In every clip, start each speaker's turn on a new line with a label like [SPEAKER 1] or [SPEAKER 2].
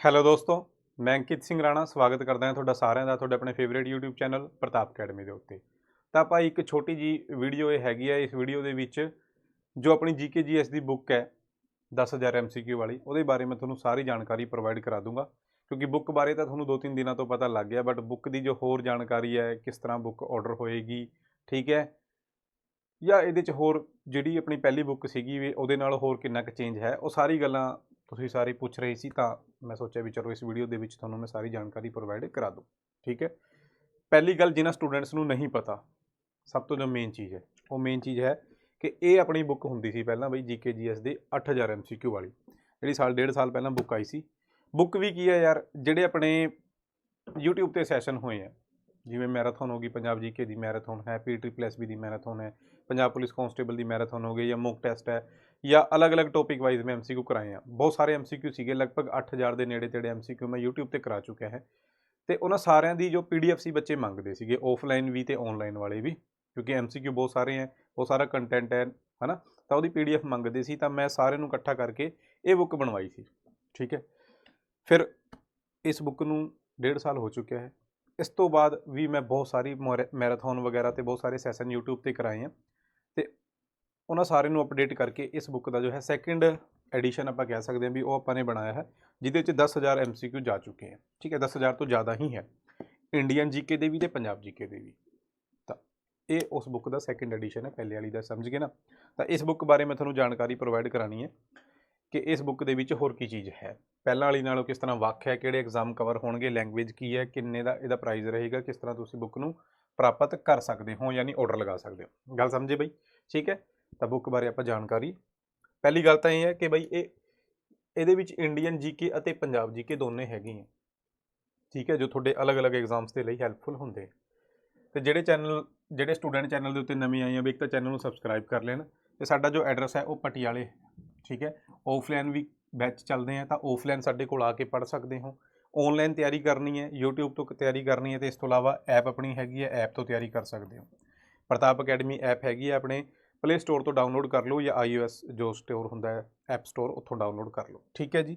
[SPEAKER 1] Hello ਦੋਸਤੋ, ਮੈਂ ਅੰਕਿਤ ਸਿੰਘ ਰਾਣਾ ਸਵਾਗਤ ਕਰਦਾ ਹਾਂ ਤੁਹਾਡਾ ਸਾਰਿਆਂ ਦਾ, ਤੁਹਾਡੇ ਆਪਣੇ favourite YouTube channel Pratap academy ਦੇ ਉੱਤੇ। ਤਾਂ ਆਪਾਂ ਇੱਕ ਛੋਟੀ ਜੀ ਵੀਡੀਓ ਇਹ ਹੈਗੀ ਹੈ ਇਸ ਵੀਡੀਓ ਦੇ ਵਿੱਚ ਜੋ ਆਪਣੀ GK GS ਦੀ ਬੁੱਕ ਹੈ 10000 MCQ ਵਾਲੀ, ਉਹਦੇ ਬਾਰੇ ਮੈਂ ਤੁਹਾਨੂੰ ਸਾਰੀ ਜਾਣਕਾਰੀ ਪ੍ਰੋਵਾਈਡ ਕਰਾ ਦੂੰਗਾ। ਕਿਉਂਕਿ ਬੁੱਕ ਬਾਰੇ ਤਾਂ ਤੁਹਾਨੂੰ 2-3 ਦਿਨਾਂ ਤੋਂ ਪਤਾ ਲੱਗ ਗਿਆ ਬਟ ਬੁੱਕ ਦੀ ਜੋ ਹੋਰ ਜਾਣਕਾਰੀ ਹੈ, ਕਿਸ ਤਰ੍ਹਾਂ ਬੁੱਕ ਆਰਡਰ ਹੋਏਗੀ, ਠੀਕ ਹੈ? ਜਾਂ ਇਹਦੇ 'ਚ ਹੋਰ ਜਿਹੜੀ ਆਪਣੀ ਪਹਿਲੀ ਬੁੱਕ ਸੀਗੀ ਵੀ, ਉਹਦੇ ਨਾਲ ਹੋਰ ਕਿੰਨਾ ਕੁ ਚੇਂਜ ਹੈ, ਉਹ ਸਾਰੀ ਗੱਲਾਂ ਤੁਸੀਂ ਸਾਰੇ ਪੁੱਛ ਰਹੇ ਸੀ ਤਾਂ ਮੈਂ ਸੋਚਿਆ ਵੀ ਚਲੋ ਇਸ ਵੀਡੀਓ ਦੇ ਵਿੱਚ ਤੁਹਾਨੂੰ ਮੈਂ ਸਾਰੀ ਜਾਣਕਾਰੀ ਪ੍ਰੋਵਾਈਡ ਕਰਾ ਦੂੰ, ਠੀਕ ਹੈ? ਪਹਿਲੀ ਗੱਲ ਜਿਨ੍ਹਾਂ ਸਟੂਡੈਂਟਸ ਨੂੰ ਨਹੀਂ ਪਤਾ, ਸਭ ਤੋਂ ਜੋ ਮੇਨ ਚੀਜ਼ ਹੈ, ਉਹ ਮੇਨ ਚੀਜ਼ ਹੈ ਕਿ ਇਹ ਆਪਣੀ ਬੁੱਕ ਹੁੰਦੀ ਸੀ ਪਹਿਲਾਂ ਬਈ ਜੀਕੇ ਜੀਐਸ ਦੀ 8000 MCQ ਵਾਲੀ, ਜਿਹੜੀ ਸਾਲ, ਡੇਢ ਸਾਲ ਪਹਿਲਾਂ ਬੁੱਕ ਆਈ ਸੀ। ਬੁੱਕ ਵੀ ਕੀ ਹੈ ਯਾਰ, ਜਿਹੜੇ ਆਪਣੇ YouTube ਤੇ ਸੈਸ਼ਨ ਹੋਏ ਆ, ਜਿਵੇਂ ਮੈਰਾਥਨ ਹੋ ਗਈ, ਪੰਜਾਬ ਜੀਕੇ ਦੀ ਮੈਰਾਥਨ ਹੈ ਪੀ ਟ੍ਰਿਪਲ ਐਸ ਬੀ ਦੀ ਮੈਰਾਥਨ ਹੈ, ਪੰਜਾਬ ਪੁਲਿਸ ਕਾਂਸਟੇਬਲ ਦੀ ਮੈਰਾਥਨ ਹੋ ਗਈ ਜਾਂ ਮੌਕ ਟੈਸਟ ਹੈ ਜਾਂ ਅਲੱਗ-ਅਲੱਗ ਟੌਪਿਕ ਵਾਈਜ਼ ਮੈਂ ਐਮਸੀਕਿਊ ਕਰਾਏ ਆ। ਬਹੁਤ ਸਾਰੇ ਐਮਸੀਕਿਊ ਸੀਗੇ, ਲਗਭਗ 8000 ਦੇ ਨੇੜੇ ਤੇੜੇ ਐਮਸੀਕਿਊ ਮੈਂ YouTube ਤੇ ਕਰਾ ਚੁੱਕਿਆ ਹੈ। ਤੇ ਉਹਨਾਂ ਸਾਰਿਆਂ ਦੀ ਜੋ ਪੀਡੀਐਫ ਸੀ ਬੱਚੇ ਮੰਗਦੇ ਸੀਗੇ ਆਫਲਾਈਨ ਵੀ ਤੇ ਆਨਲਾਈਨ ਵਾਲੇ ਵੀ, ਕਿਉਂਕਿ ਐਮਸੀਕਿਊ ਬਹੁਤ ਸਾਰੇ ਹੈ, ਬਹੁਤ ਸਾਰਾ ਕੰਟੈਂਟ ਹੈ, ਹਨਾ? ਤਾਂ ਉਹਦੀ ਪੀਡੀਐਫ ਮੰਗਦੇ ਸੀ, ਤਾਂ ਮੈਂ ਸਾਰਿਆਂ ਨੂੰ ਇਕੱਠਾ ਕਰਕੇ ਇਹ ਬੁੱਕ ਬਣਵਾਈ ਸੀ, ਠੀਕ ਹੈ? ਫਿਰ ਇਸ ਬੁੱਕ ਨੂੰ ਡੇਢ ਸਾਲ ਹੋ ਚੁੱਕਿਆ ਹੈ। ਇਸ ਤੋਂ ਬਾਅਦ ਵੀ ਮੈਂ ਬਹੁਤ ਸਾਰੀ ਮੈਰਾਥਨ ਵਗੈਰਾ ਤੇ ਬਹੁਤ ਸਾਰੇ ਸੈਸ਼ਨ YouTube ਤੇ ਕਰਾਏ ਆ। ਉਹਨਾਂ ਸਾਰਿਆਂ ਨੂੰ ਅਪਡੇਟ ਕਰਕੇ ਇਸ ਬੁੱਕ ਦਾ ਜੋ ਹੈ ਸੈਕਿੰਡ ਐਡੀਸ਼ਨ ਆਪਾਂ ਕਹਿ ਸਕਦੇ ਹਾਂ ਵੀ ਉਹ ਆਪਾਂ ਨੇ ਬਣਾਇਆ ਹੈ, ਜਿਹਦੇ ਵਿੱਚ 10000 MCQ ਜਾ ਚੁੱਕੇ ਹਨ ਠੀਕ ਹੈ 10000 ਤੋਂ ਜ਼ਿਆਦਾ ਹੀ ਹੈ। ਇੰਡੀਅਨ ਜੀਕੇ ਦੇ ਵੀ ਤੇ ਪੰਜਾਬ ਜੀਕੇ ਦੇ ਵੀ। ਤਾਂ ਇਹ ਉਸ ਬੁੱਕ ਦਾ ਸੈਕਿੰਡ ਐਡੀਸ਼ਨ ਹੈ, ਪਹਿਲੇ ਵਾਲੀ ਦਾ, ਸਮਝ ਗਏ ਨਾ? ਤਾਂ ਇਸ ਬੁੱਕ ਬਾਰੇ ਮੈਂ ਤੁਹਾਨੂੰ ਜਾਣਕਾਰੀ ਪ੍ਰੋਵਾਈਡ ਕਰਾਣੀ ਹੈ ਕਿ ਇਸ ਬੁੱਕ ਦੇ ਵਿੱਚ ਹੋਰ ਕੀ ਚੀਜ਼ ਹੈ। ਪਹਿਲਾਂ ਵਾਲੀ ਨਾਲੋਂ ਕਿਸ ਤਰ੍ਹਾਂ ਵੱਖ ਹੈ, ਕਿਹੜੇ ਐਗਜ਼ਾਮ ਕਵਰ ਹੋਣਗੇ ਲੈਂਗੁਏਜ ਕੀ ਹੈ, ਕਿੰਨੇ ਦਾ ਇਹਦਾ ਪ੍ਰਾਈਸ ਰਹੇਗਾ, ਕਿਸ ਤਰ੍ਹਾਂ ਤੁਸੀਂ ਬੁੱਕ ਨੂੰ ਪ੍ਰਾਪਤ ਕਰ ਸਕਦੇ ਹੋ, ਯਾਨੀ ਆਰਡਰ ਲਗਾ ਸਕਦੇ ਹੋ। ਗੱਲ ਸਮਝੇ ਬਈ? ਠੀਕ ਹੈ? ਤਾਂ ਬੁੱਕ ਬਾਰੇ ਆਪਾਂ ਜਾਣਕਾਰੀ। ਪਹਿਲੀ ਗੱਲ ਤਾਂ ਇਹ ਹੈ ਕਿ ਬਈ ਇਹ, ਇਹਦੇ ਵਿੱਚ ਇੰਡੀਅਨ ਜੀਕੇ ਅਤੇ ਪੰਜਾਬ ਜੀਕੇ ਦੋਨੇ ਹੈਗੇ ਹੈ ਠੀਕ ਹੈ, ਜੋ ਤੁਹਾਡੇ ਅਲੱਗ-ਅਲੱਗ ਐਗਜ਼ਾਮਸ ਦੇ ਲਈ ਹੈਲਪਫੁਲ ਹੁੰਦੇ ਤੇ ਜਿਹੜੇ ਚੈਨਲ ਜਿਹੜੇ ਸਟੂਡੈਂਟ ਚੈਨਲ ਦੇ ਉੱਤੇ ਨਵੇਂ ਆਏ ਆ ਵੀ ਇੱਕ ਤਾਂ ਚੈਨਲ ਨੂੰ ਸਬਸਕ੍ਰਾਈਬ ਕਰ ਲੈਣ ਤੇ ਸਾਡਾ ਜੋ ਐਡਰੈਸ ਹੈ ਉਹ ਪਟਿਆਲੇ, ਠੀਕ ਹੈ। ਆਫਲਾਈਨ ਵੀ ਬੈਚ ਚੱਲਦੇ ਆ ਤਾਂ ਆਫਲਾਈਨ ਸਾਡੇ ਕੋਲ ਆ ਕੇ ਪੜ੍ਹ ਸਕਦੇ ਹੋ। ਆਨਲਾਈਨ ਤਿਆਰੀ ਕਰਨੀ ਹੈ, YouTube ਤੋਂ ਤਿਆਰੀ ਕਰਨੀ ਹੈ ਤੇ ਇਸ ਤੋਂ ਇਲਾਵਾ ਐਪ ਆਪਣੀ ਹੈਗੀ ਹੈ ਐਪ ਤੋਂ ਤਿਆਰੀ ਕਰ ਸਕਦੇ ਹੋ। ਪ੍ਰਤਾਪ ਅਕੈਡਮੀ ਐਪ ਹੈਗੀ ਹੈ ਆਪਣੇ। ਪਲੇ ਸਟੋਰ ਤੋਂ ਡਾਊਨਲੋਡ ਕਰ ਲਓ ਜਾਂ iOS ਜੋ ਸਟੋਰ ਹੁੰਦਾ ਹੈ ਐਪ ਸਟੋਰ ਉੱਥੋਂ ਡਾਊਨਲੋਡ ਕਰ ਲਓ। ਠੀਕ ਹੈ ਜੀ?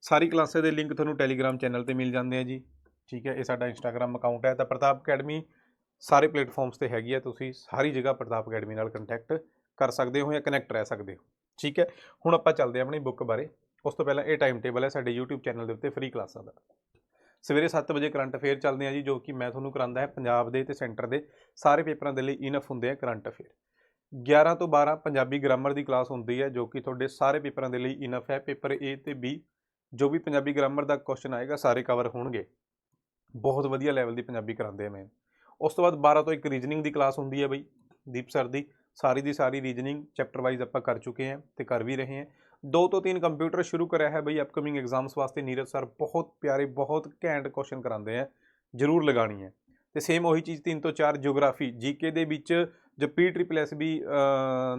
[SPEAKER 1] ਸਾਰੀ ਕਲਾਸਾਂ ਦੇ ਲਿੰਕ ਤੁਹਾਨੂੰ ਟੈਲੀਗ੍ਰਾਮ ਚੈਨਲ ਤੇ ਮਿਲ ਜਾਂਦੇ ਆ ਜੀ। ਠੀਕ ਹੈ, ਇਹ ਸਾਡਾ ਇੰਸਟਾਗ੍ਰਾਮ ਅਕਾਊਂਟ ਹੈ। ਤਾਂ ਪ੍ਰਤਾਪ ਅਕੈਡਮੀ ਸਾਰੇ ਪਲੇਟਫਾਰਮਸ ਤੇ ਹੈਗੀ ਹੈ ਤੁਸੀਂ ਸਾਰੀ ਜਗ੍ਹਾ ਪ੍ਰਤਾਪ ਅਕੈਡਮੀ ਨਾਲ ਕੰਟੈਕਟ ਕਰ ਸਕਦੇ ਹੋ ਜਾਂ ਕਨੈਕਟ ਰਹਿ ਸਕਦੇ ਹੋ। ਠੀਕ ਹੈ? ਹੁਣ ਆਪਾਂ ਚੱਲਦੇ ਹਾਂ ਆਪਣੀ ਬੁੱਕ ਬਾਰੇ। ਉਸ ਤੋਂ ਪਹਿਲਾਂ ਇਹ ਟਾਈਮ ਟੇਬਲ ਹੈ ਸਾਡੇ YouTube ਚੈਨਲ ਦੇ ਉੱਤੇ ਫ੍ਰੀ ਕਲਾਸਾਂ ਦਾ। ਸਵੇਰੇ 7 ਵਜੇ ਕਰੰਟ ਅਫੇਅਰ ਚੱਲਦੇ ਆ ਜੀ, ਜੋ ਕਿ ਮੈਂ ਤੁਹਾਨੂੰ ਕਰਾਉਂਦਾ ਹੈ ਪੰਜਾਬ ਦੇ ਤੇ ਸੈਂਟਰ ਦੇ। ਸਾਰੇ ਪੇਪਰਾਂ ਦੇ ਲਈ ਇਨਫ ਹੁੰਦੇ ਆ ਕਰੰਟ ਅਫੇਅਰ। 11 ਤੋਂ 12 ਪੰਜਾਬੀ ਗ੍ਰਾਮਰ ਦੀ ਕਲਾਸ ਹੁੰਦੀ ਹੈ, ਜੋ ਕਿ ਤੁਹਾਡੇ ਸਾਰੇ ਪੇਪਰਾਂ ਦੇ ਲਈ ਇਨਫ ਹੈ। ਪੇਪਰ A ਤੇ B, ਜੋ ਵੀ ਪੰਜਾਬੀ ਗ੍ਰਾਮਰ ਦਾ ਕੁਐਸਚਨ ਆਏਗਾ, ਸਾਰੇ ਕਵਰ ਹੋਣਗੇ। ਬਹੁਤ ਵਧੀਆ ਲੈਵਲ ਦੀ ਪੰਜਾਬੀ ਕਰਾਉਂਦੇ ਆ ਮੈਂ ਉਸ ਤੋਂ ਬਾਅਦ 12 ਤੋਂ ਇੱਕ ਰੀਜਨਿੰਗ ਦੀ ਕਲਾਸ ਹੁੰਦੀ ਹੈ ਬਈ, ਦੀਪ ਸਰ ਦੀ। ਸਾਰੀ ਦੀ ਸਾਰੀ ਰੀਜਨਿੰਗ ਚੈਪਟਰ ਵਾਈਜ਼ ਆਪਾਂ ਕਰ ਚੁੱਕੇ ਹਾਂ ਤੇ ਕਰ ਵੀ ਰਹੇ ਹਾਂ। ਦੋ ਤੋਂ ਤਿੰਨ ਕੰਪਿਊਟਰ ਸ਼ੁਰੂ ਕਰਿਆ ਹੈ ਬਈ ਅਪਕਮਿੰਗ ਐਗਜ਼ਾਮਸ ਵਾਸਤੇ। ਨੀਰਜ ਸਰ ਬਹੁਤ ਪਿਆਰੇ, ਬਹੁਤ ਘੈਂਟ ਕੁਐਸਚਨ ਕਰਾਉਂਦੇ ਆ। ਜਰੂਰ ਲਗਾਣੀ ਹੈ। ਤੇ ਸੇਮ ਉਹੀ ਚੀਜ਼ 3 ਤੋਂ 4 ਜਿਓਗ੍ਰਾਫੀ ਜੀਕੇ ਦੇ ਵਿੱਚ ਜੋ ਪੀ ਟ੍ਰਿਪਲ ਐਸ ਬੀ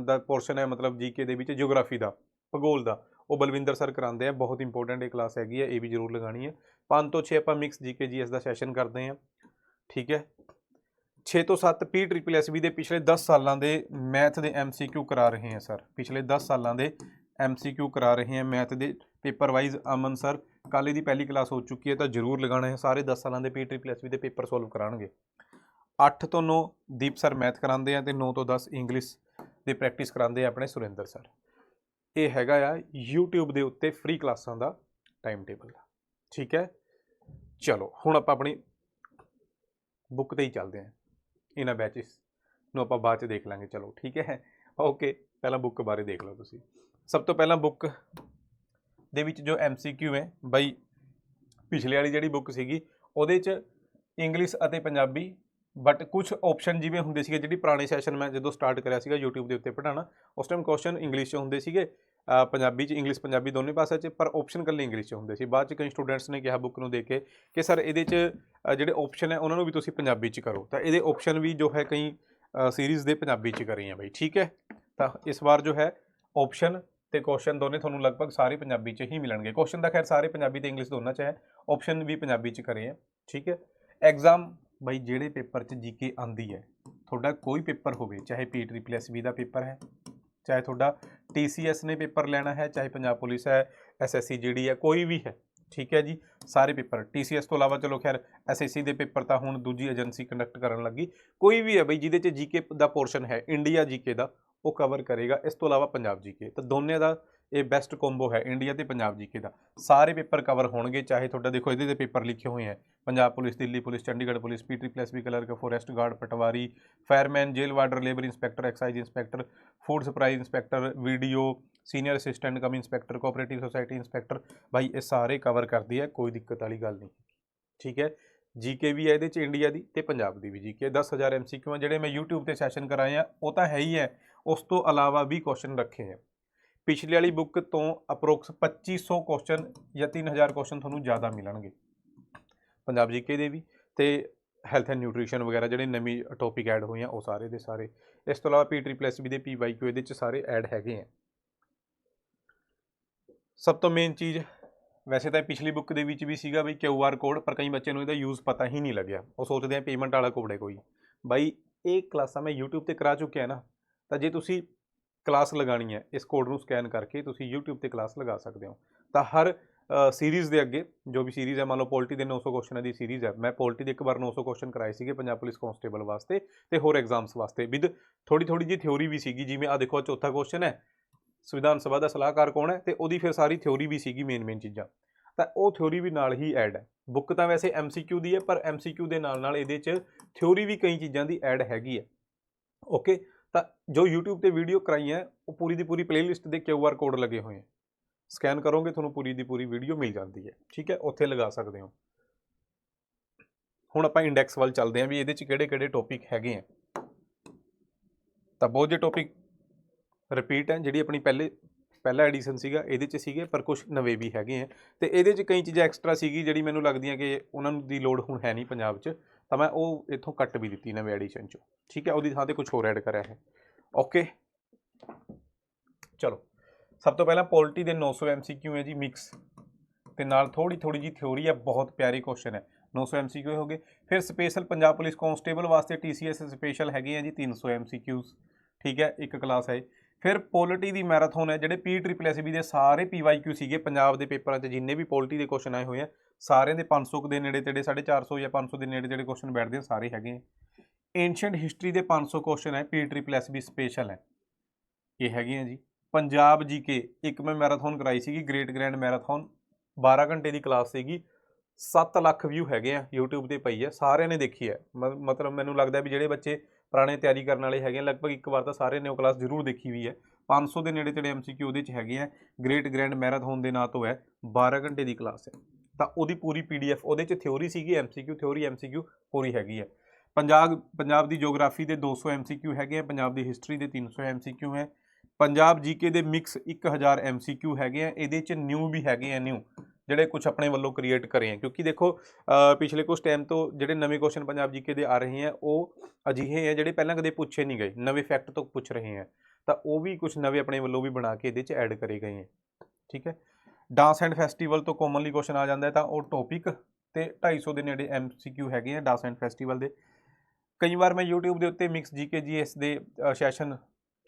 [SPEAKER 1] ਦਾ ਪੋਰਸ਼ਨ ਹੈ ਮਤਲਬ ਜੀਕੇ ਦੇ ਵਿੱਚ ਜਿਓਗ੍ਰਾਫੀ ਦਾ, ਭੂਗੋਲ ਦਾ, ਉਹ ਬਲਵਿੰਦਰ ਸਰ ਕਰਾਉਂਦੇ ਆ, ਬਹੁਤ ਇੰਪੋਰਟੈਂਟ ਇਹ ਕਲਾਸ ਹੈਗੀ ਹੈ ਇਹ ਵੀ ਜਰੂਰ ਲਗਾਣੀ ਹੈ 5 ਤੋਂ 6 ਆਪਾਂ ਮਿਕਸ ਜੀਕੇ ਜੀਐਸ ਦਾ ਸੈਸ਼ਨ ਕਰਦੇ ਹਾਂ ਠੀਕ ਹੈ? 6 ਤੋਂ 7 ਪੀ ਟ੍ਰਿਪਲ ਐਸ ਬੀ ਦੇ ਪਿਛਲੇ 10 ਸਾਲਾਂ ਦੇ ਮੈਥ ਦੇ ਐਮਸੀਕਿਊ ਕਰਾ ਰਹੇ ਹਾਂ ਸਰ ਪਿਛਲੇ 10 ਸਾਲਾਂ ਦੇ ਐਮਸੀਕਿਊ ਕਰਾ ਰਹੇ ਹਾਂ ਮੈਥ ਦੇ ਪੇਪਰ ਵਾਈਜ਼ ਅਮਨ ਸਰ ਕੱਲ੍ਹ ਦੀ ਪਹਿਲੀ ਕਲਾਸ ਹੋ ਚੁੱਕੀ ਹੈ, ਤਾਂ ਜਰੂਰ ਲਗਾਣਾ ਹੈ, ਸਾਰੇ 10 ਸਾਲਾਂ ਦੇ ਪੀ ਟ੍ਰਿਪਲ ਐਸ ਬੀ ਦੇ ਪੇਪਰ ਸੋਲਵ ਕਰਾਣਗੇ 8 ਤੋਂ 9 ਦੀਪ ਸਰ ਮੈਥ ਕਰਾਉਂਦੇ ਆ ਤੇ 9 ਤੋਂ 10 ਇੰਗਲਿਸ਼ ਦੀ ਪ੍ਰੈਕਟਿਸ ਕਰਾਉਂਦੇ ਆ ਆਪਣੇ ਸੁਰਿੰਦਰ ਸਰ। ਇਹ ਹੈਗਾ ਆ YouTube ਦੇ ਉੱਤੇ ਫ੍ਰੀ ਕਲਾਸਾਂ ਦਾ ਟਾਈਮ ਟੇਬਲ ਠੀਕ ਹੈ? ਚਲੋ, ਹੁਣ ਆਪਾਂ ਆਪਣੀ ਬੁੱਕ ਤੇ ਹੀ ਚੱਲਦੇ ਹਾਂ। ਇਹਨਾਂ ਬੈਚਸ ਨੂੰ ਆਪਾਂ ਬਾਅਦ ਚ ਦੇਖ ਲਾਂਗੇ। ਚਲੋ, ਠੀਕ ਹੈ? ਓਕੇ ਪਹਿਲਾਂ ਬੁੱਕ ਬਾਰੇ ਦੇਖ ਲਓ ਤੁਸੀਂ। ਸਭ ਤੋਂ ਪਹਿਲਾਂ ਬੁੱਕ ਦੇ ਵਿੱਚ ਜੋ MCQ ਹੈ, ਬਾਈ ਪਿਛਲੇ ਵਾਲੀ ਜਿਹੜੀ ਬੁੱਕ ਸੀਗੀ, ਉਹਦੇ ਚ ਇੰਗਲਿਸ਼ ਅਤੇ ਪੰਜਾਬੀ ਬਟ ਕੁਝ ਆਪਸ਼ਨ ਜਿਵੇਂ ਹੁੰਦੇ ਸੀਗੇ, ਜਿਹੜੀ ਪੁਰਾਣੇ ਸੈਸ਼ਨ ਮੈਂ ਜਦੋਂ ਸਟਾਰਟ ਕਰਿਆ ਸੀਗਾ YouTube ਦੇ ਉੱਤੇ ਪੜਾਉਣਾ ਉਸ ਟਾਈਮ ਕੁਐਸਚਨ ਇੰਗਲਿਸ਼ 'ਚ ਹੁੰਦੇ ਸੀਗੇ ਪੰਜਾਬੀ 'ਚ ਇੰਗਲਿਸ਼ ਪੰਜਾਬੀ ਦੋਨੇ ਭਾਸ਼ਾ 'ਚ, ਪਰ ਆਪਸ਼ਨ ਕੱਲੇ ਇੰਗਲਿਸ਼ 'ਚ ਹੁੰਦੇ ਸੀ। ਬਾਅਦ 'ਚ ਕਈ ਸਟੂਡੈਂਟਸ ਨੇ ਕਿਹਾ ਬੁੱਕ ਨੂੰ ਦੇਖ ਕੇ ਕਿ ਸਰ ਇਹਦੇ 'ਚ ਜਿਹੜੇ ਆਪਸ਼ਨ ਹੈ ਉਹਨਾਂ ਨੂੰ ਵੀ ਤੁਸੀਂ ਪੰਜਾਬੀ 'ਚ ਕਰੋ। ਤਾਂ ਇਹਦੇ ਆਪਸ਼ਨ ਵੀ ਜੋ ਹੈ ਕਈ ਸੀਰੀਜ਼ ਦੇ ਪੰਜਾਬੀ 'ਚ ਕਰੀ ਆ ਬਈ, ਠੀਕ ਹੈ? ਤਾਂ ਇਸ ਵਾਰ ਜੋ ਹੈ ਆਪਸ਼ਨ ਤੇ ਕੁਐਸਚਨ ਦੋਨੇ ਤੁਹਾਨੂੰ ਲਗਭਗ ਸਾਰੇ ਪੰਜਾਬੀ 'ਚ ਹੀ ਮਿਲਣਗੇ। ਕੁਐਸਚਨ ਦਾ ਖੈਰ ਸਾਰੇ ਪੰਜਾਬੀ ਤੇ ਇੰਗਲਿਸ਼ ਦੋਨਾਂ 'ਚ ਹੈ ਆਪਸ਼ਨ ਵੀ ਪੰਜਾਬੀ 'ਚ ਕਰੇ ਆ, ਠੀਕ ਹੈ? ਐਗਜ਼ਾਮ ਬਈ ਜਿਹੜੇ ਪੇਪਰ 'ਚ ਜੀਕੇ ਆਂਦੀ ਹੈ, ਤੁਹਾਡਾ ਕੋਈ ਪੇਪਰ ਹੋਵੇ, ਚਾਹੇ ਪੀ ਟ੍ਰਿਪਲ ਐਸ ਬੀ ਦਾ ਪੇਪਰ ਹੈ, ਚਾਹੇ ਤੁਹਾਡਾ ਟੀਸੀਐਸ ਨੇ ਪੇਪਰ ਲੈਣਾ ਹੈ, ਚਾਹੇ ਪੰਜਾਬ ਪੁਲਿਸ ਹੈ ਐਸਐਸਸੀ ਜਿਹੜੀ ਹੈ, ਕੋਈ ਵੀ ਹੈ, ਠੀਕ ਹੈ ਜੀ, ਸਾਰੇ ਪੇਪਰ TCS ਤੋਂ ਇਲਾਵਾ ਚਲੋ ਖੈਰ SSC ਦੇ ਪੇਪਰ ਤਾਂ ਹੁਣ ਦੂਜੀ ਏਜੰਸੀ ਕੰਡਕਟ ਕਰਨ ਲੱਗੀ, ਕੋਈ ਵੀ ਹੈ ਬਈ ਜਿਹਦੇ ਚ ਜੀਕੇ ਦਾ ਪੋਰਸ਼ਨ ਹੈ ਇੰਡੀਆ ਜੀਕੇ ਦਾ, ਉਹ ਕਵਰ ਕਰੇਗਾ, ਇਸ ਤੋਂ ਇਲਾਵਾ ਪੰਜਾਬ ਜੀਕੇ, ਤਾਂ ਦੋਨੇ ਦਾ ਇਹ ਬੈਸਟ ਕੰਬੋ ਹੈ ਇੰਡੀਆ ਤੇ ਪੰਜਾਬ ਜੀਕੇ ਦਾ। ਸਾਰੇ ਪੇਪਰ ਕਵਰ ਹੋਣਗੇ, ਚਾਹੇ ਤੁਹਾਡਾ ਦੇਖੋ ਇਹਦੇ ਤੇ ਪੇਪਰ ਲਿਖੇ ਹੋਏ ਹੈ। Punjab police, Delhi police, Chandigarh police PT plus ਵੀ clerk forest guard patwari fireman jail warder labour inspector excise inspector food supply inspector VDO senior assistant cum inspector cooperative society inspector ਭਾਈ ਇਹ ਸਾਰੇ cover ਕਰਦੀ ਹੈ, ਕੋਈ ਦਿੱਕਤ ਵਾਲੀ ਗੱਲ ਨਹੀਂ। ਠੀਕ ਹੈ? ਜੀਕੇ ਵੀ ਹੈ ਇਹਦੇ ਚ ਇੰਡੀਆ ਦੀ ਤੇ ਪੰਜਾਬ ਦੀ ਵੀ ਜੀਕੇ 10000 ਐਮਸੀਕਿਊ ਆ, ਜਿਹੜੇ ਮੈਂ YouTube ਤੇ ਸੈਸ਼ਨ ਕਰਾਏ ਆ, ਉਹ ਤਾਂ ਹੈ ਹੀ ਹੈ। ਉਸ ਤੋਂ ਇਲਾਵਾ ਵੀ ਕੁਐਸਚਨ ਰੱਖੇ ਹੈ ਪਿਛਲੇ ਵਾਲੀ ਬੁੱਕ ਤੋਂ ਅਪਰੋਕਸ 2500 ਕੁਐਸਚਨ ਜਾਂ 3000 ਕੁਐਸਚਨ ਤੁਹਾਨੂੰ ਜ਼ਿਆਦਾ ਮਿਲਣਗੇ। ਪੰਜਾਬ ਜੀਕੇ ਦੇ ਵੀ ਤੇ ਹੈਲਥ ਐਂਡ ਨਿਊਟ੍ਰੀਸ਼ਨ ਵਗੈਰਾ ਜਿਹੜੇ ਨਵੀਂ ਟੌਪਿਕ ਐਡ ਹੋਏ ਆ ਉਹ ਸਾਰੇ ਦੇ ਸਾਰੇ। ਇਸ ਤੋਂ ਇਲਾਵਾ ਪੀ ਪਲੱਸ ਵੀ ਦੇ ਪੀਵਾਈਕਿਊ ਇਹਦੇ ਚ ਸਾਰੇ ਐਡ ਹੈਗੇ ਆ। ਸਭ ਤੋਂ ਮੇਨ ਚੀਜ਼, ਵੈਸੇ ਤਾਂ ਪਿਛਲੀ ਬੁੱਕ ਦੇ ਵਿੱਚ ਵੀ ਸੀਗਾ ਬਈ ਕਿਊ ਆਰ ਕੋਡ ਪਰ ਕਈ ਬੱਚੇ ਨੂੰ ਇਹਦਾ ਯੂਜ਼ ਪਤਾ ਹੀ ਨਹੀਂ ਲੱਗਿਆ। ਉਹ ਸੋਚਦੇ ਆ ਪੇਮੈਂਟ ਵਾਲਾ ਕੋਡ ਹੈ ਕੋਈ। ਬਾਈ ਇਹ ਕਲਾਸਾਂ ਮੈਂ YouTube ਤੇ ਕਰਾ ਚੁੱਕਿਆ ਨਾ, ਤਾਂ ਜੇ ਤੁਸੀਂ ਕਲਾਸ ਲਗਾਣੀ ਹੈ। ਇਸ ਕੋਡ ਨੂੰ ਸਕੈਨ ਕਰਕੇ ਤੁਸੀਂ YouTube ਤੇ ਕਲਾਸ ਲਗਾ ਸਕਦੇ ਹੋ। ਤਾਂ ਹਰ ਸੀਰੀਜ਼ ਦੇ ਅੱਗੇ, ਜੋ ਵੀ ਸੀਰੀਜ਼ ਹੈ, ਮੰਨ ਲਓ ਪੋਲਟੀ ਦੇ 900 ਕੁਐਸਚਨਾਂ ਦੀ ਸੀਰੀਜ਼ ਹੈ। ਮੈਂ ਪੋਲਟੀ ਦੇ ਇੱਕ ਵਾਰ 900 ਕੁਐਸਚਨ ਕਰਾਏ ਸੀਗੇ ਪੰਜਾਬ ਪੁਲਿਸ ਕਾਂਸਟੇਬਲ ਵਾਸਤੇ ਤੇ ਹੋਰ ਐਗਜ਼ਾਮਸ ਵਾਸਤੇ। ਵਿਦ ਥੋੜੀ ਥੋੜੀ ਜੀ ਥਿਉਰੀ ਵੀ ਸੀਗੀ, ਜਿਵੇਂ ਆ ਦੇਖੋ ਚੌਥਾ ਕੁਐਸਚਨ ਹੈ, ਸੰਵਿਧਾਨ ਸਭਾ ਦਾ ਸਲਾਹਕਾਰ ਕੌਣ ਹੈ ਤੇ ਉਹਦੀ ਫਿਰ ਸਾਰੀ ਥਿਉਰੀ ਵੀ ਸੀਗੀ ਮੇਨ ਮੇਨ ਚੀਜ਼ਾਂ। ਤਾਂ ਉਹ ਥਿਉਰੀ ਵੀ ਨਾਲ ਹੀ ਐਡ ਹੈ। ਬੁੱਕ ਤਾਂ ਵੈਸੇ MCQ ਦੀ ਹੈ, ਪਰ MCQ ਦੇ ਨਾਲ ਨਾਲ ਇਹਦੇ 'ਚ ਥਿਉਰੀ ਵੀ ਕਈ ਚੀਜ਼ਾਂ ਦੀ ਐਡ ਹੈਗੀ ਹੈ। ਓਕੇ ਤਾਂ ਜੋ YouTube ਤੇ ਵੀਡੀਓ ਕਰਾਈ ਹੈ ਉਹ ਪੂਰੀ ਦੀ ਪੂਰੀ ਪਲੇਲਿਸਟ ਦੇ QR ਕੋਡ ਲੱਗੇ ਹੋਏ ਹੈ। ਸਕੈਨ ਕਰੋਗੇ, ਤੁਹਾਨੂੰ ਪੂਰੀ ਦੀ ਪੂਰੀ ਵੀਡੀਓ ਮਿਲ ਜਾਂਦੀ ਹੈ। ਠੀਕ ਹੈ? ਉੱਥੇ ਲਗਾ ਸਕਦੇ ਹੋ। ਹੁਣ ਆਪਾਂ ਇੰਡੈਕਸ ਵੱਲ ਚੱਲਦੇ ਹਾਂ ਵੀ ਇਹਦੇ 'ਚ ਕਿਹੜੇ ਕਿਹੜੇ ਟੌਪਿਕ ਹੈਗੇ ਆ ਤਾਂ ਬਹੁਤ ਜੇ ਟੌਪਿਕ ਰਿਪੀਟ ਹੈ, ਜਿਹੜੀ ਆਪਣੀ ਪਹਿਲੇ, ਪਹਿਲਾ ਐਡੀਸ਼ਨ ਸੀਗਾ, ਇਹਦੇ 'ਚ ਸੀਗੇ, ਪਰ ਕੁਝ ਨਵੇਂ ਵੀ ਹੈਗੇ ਆ ਤੇ ਇਹਦੇ 'ਚ ਕਈ ਚੀਜ਼ਾਂ ਐਕਸਟਰਾ ਸੀਗੀ, ਜਿਹੜੀ ਮੈਨੂੰ ਲੱਗਦੀਆਂ ਕਿ ਉਹਨਾਂ ਨੂੰ ਦੀ ਲੋੜ ਹੁਣ ਹੈ ਨਹੀਂ ਪੰਜਾਬ 'ਚ। ਤਾਂ ਮੈਂ ਉਹ ਇੱਥੋਂ ਕੱਟ ਵੀ ਦਿੱਤੀ ਨਵੇਂ ਐਡੀਸ਼ਨ 'ਚੋਂ। ਠੀਕ ਹੈ, ਉਹਦੀ ਥਾਂ ਤੇ ਕੁਝ ਹੋਰ ਐਡ ਕਰਿਆ ਹੈ। ਓਕੇ ਚਲੋ। ਸਭ ਤੋਂ ਪਹਿਲਾਂ ਪੋਲਿਟੀ ਦੇ 900 ਐਮਸੀਕਿਊ ਹੈ ਜੀ ਮਿਕਸ ਤੇ ਨਾਲ ਥੋੜੀ ਥੋੜੀ ਜੀ ਥਿਉਰੀ ਹੈ, ਬਹੁਤ ਪਿਆਰੀ ਕੁਐਸਚਨ ਹੈ। 900 ਐਮਸੀਕਿਊ ਹੋ ਗਏ। ਫਿਰ ਸਪੈਸ਼ਲ ਪੰਜਾਬ ਪੁਲਿਸ ਕਾਂਸਟੇਬਲ ਵਾਸਤੇ TCS ਸਪੈਸ਼ਲ ਹੈਗੇ ਆ ਜੀ 300 ਐਮਸੀਕਿਊਜ਼ ਠੀਕ ਹੈ, ਇੱਕ ਕਲਾਸ ਹੈ ਫਿਰ ਪੋਲਿਟੀ ਦੀ ਮੈਰਾਥਨ ਹੈ, ਜਿਹੜੇ ਪੀ ਟ੍ਰਿਪਲ ਐਸਬੀ ਦੇ ਸਾਰੇ ਪੀਵਾਈਕਿਊ ਸੀਗੇ ਪੰਜਾਬ ਦੇ ਪੇਪਰਾਂ 'ਚ, ਜਿੰਨੇ ਵੀ ਪੋਲਿਟੀ ਦੇ ਕੁਐਸਚਨ ਆਏ ਹੋਏ ਆ, ਸਾਰਿਆਂ ਦੇ 500 ਕੁ ਦੇ ਨੇੜੇ ਤੇੜੇ 450 ਜਾਂ 500 ਦੇ ਨੇੜੇ ਤੇੜੇ ਕੁਐਸਚਨ ਬੈਠਦੇ ਆ, ਸਾਰੇ ਹੈਗੇ ਆ। ਐਂਸ਼ੀਅੰਟ ਹਿਸਟਰੀ ਦੇ 500 ਕੁਐਸਚਨ ਹੈ ਪੀ ਟ੍ਰਿਪਲ ਐਸਬੀ ਸਪੈਸ਼ਲ ਹੈ। ਇਹ ਹੈਗੇ ਆ ਜੀ। ਪੰਜਾਬ ਜੀਕੇ ਇੱਕ ਮੈਂ ਮੈਰਾਥਨ ਕਰਾਈ ਸੀਗੀ ਗ੍ਰੇਟ ਗ੍ਰੈਂਡ ਮੈਰਾਥਨ 12 ਘੰਟੇ ਦੀ ਕਲਾਸ ਸੀਗੀ 7 ਲੱਖ ਵਿਊ ਹੈਗੇ ਆ, YouTube ਤੇ ਪਈ ਹੈ ਸਾਰਿਆਂ ਨੇ ਦੇਖੀ ਹੈ ਮ- ਮਤਲਬ ਮੈਨੂੰ ਲੱਗਦਾ ਵੀ ਜਿਹੜੇ ਬੱਚੇ ਪੁਰਾਣੇ ਤਿਆਰੀ ਕਰਨ ਵਾਲੇ ਹੈਗੇ ਆ, ਲਗਭਗ ਇੱਕ ਵਾਰ ਤਾਂ ਸਾਰੇ ਨੇ ਉਹ ਕਲਾਸ ਜ਼ਰੂਰ ਦੇਖੀ ਵੀ ਹੈ। 500 ਦੇ ਨੇੜੇ ਤੇੜੇ ਐਮਸੀਕਿਊ ਉਹਦੇ ਚ ਹੈਗੇ ਆ। ਗ੍ਰੇਟ ਗ੍ਰੈਂਡ ਮੈਰਾਥਨ ਦੇ ਨਾਂ ਤੋਂ ਹੈ। 12 ਘੰਟੇ ਦੀ ਕਲਾਸ ਹੈ। ਤਾਂ ਉਹਦੀ ਪੂਰੀ ਪੀਡੀਐਫ ਉਹਦੇ ਚ ਥਿਉਰੀ ਸੀਗੀ ਐਮਸੀਕਿਊ ਥਿਉਰੀ ਐਮਸੀਕਿਊ ਪੂਰੀ ਹੈਗੀ ਹੈ। ਪੰਜਾਬ ਪੰਜਾਬ ਦੀ ਜੀਓਗ੍ਰਾਫੀ ਦੇ 200 ਐਮਸੀਕਿਊ ਹੈਗੇ ਆ ਪੰਜਾਬ ਦੀ ਹਿਸਟਰੀ ਦੇ 300 ਐਮਸੀਕਿਊ ਹੈ। ਪੰਜਾਬ ਜੀਕੇ ਦੇ ਮਿਕਸ 1000 ਐਮਸੀਕਿਊ ਹੈਗੇ ਆ। ਇਹਦੇ ਚ ਨਿਊ ਵੀ ਹੈਗੇ ਆ ਨਿਊ ਜਿਹੜੇ ਕੁਝ ਆਪਣੇ ਵੱਲੋਂ ਕ੍ਰੀਏਟ ਕਰੇ ਆ ਕਿਉਂਕਿ ਦੇਖੋ ਪਿਛਲੇ ਕੁਝ ਟਾਈਮ ਤੋਂ ਜਿਹੜੇ ਨਵੇਂ ਕੁਐਸਚਨ ਪੰਜਾਬ ਜੀਕੇ ਦੇ ਆ ਰਹੇ ਆ, ਉਹ ਅਜਿਹੇ ਆ ਜਿਹੜੇ ਪਹਿਲਾਂ ਕਦੇ ਪੁੱਛੇ ਨਹੀਂ ਗਏ, ਨਵੇਂ ਫੈਕਟ ਤੋਂ ਪੁੱਛ ਰਹੇ ਆ। ਤਾਂ ਉਹ ਵੀ ਕੁਝ ਨਵੇਂ ਆਪਣੇ ਵੱਲੋਂ ਵੀ ਬਣਾ ਕੇ ਇਹਦੇ ਚ ਐਡ ਕਰੇ ਗਏ ਆ। ਠੀਕ ਹੈ? ਡਾਂਸ ਐਂਡ ਫੈਸਟੀਵਲ ਤੋਂ ਕਾਮਨਲੀ ਕੁਐਸਚਨ ਆ ਜਾਂਦਾ ਹੈ, ਤਾਂ ਉਹ ਟੌਪਿਕ ਤੇ 250 ਦੇ ਨੇੜੇ ਐਮਸੀਕਿਊ ਹੈਗੇ ਆ ਡਾਂਸ ਐਂਡ ਫੈਸਟੀਵਲ ਦੇ। ਕਈ ਵਾਰ ਮੈਂ YouTube ਦੇ ਉੱਤੇ ਮਿਕਸ ਜੀਕੇ ਜੀਐਸ ਦੇ ਸੈਸ਼ਨ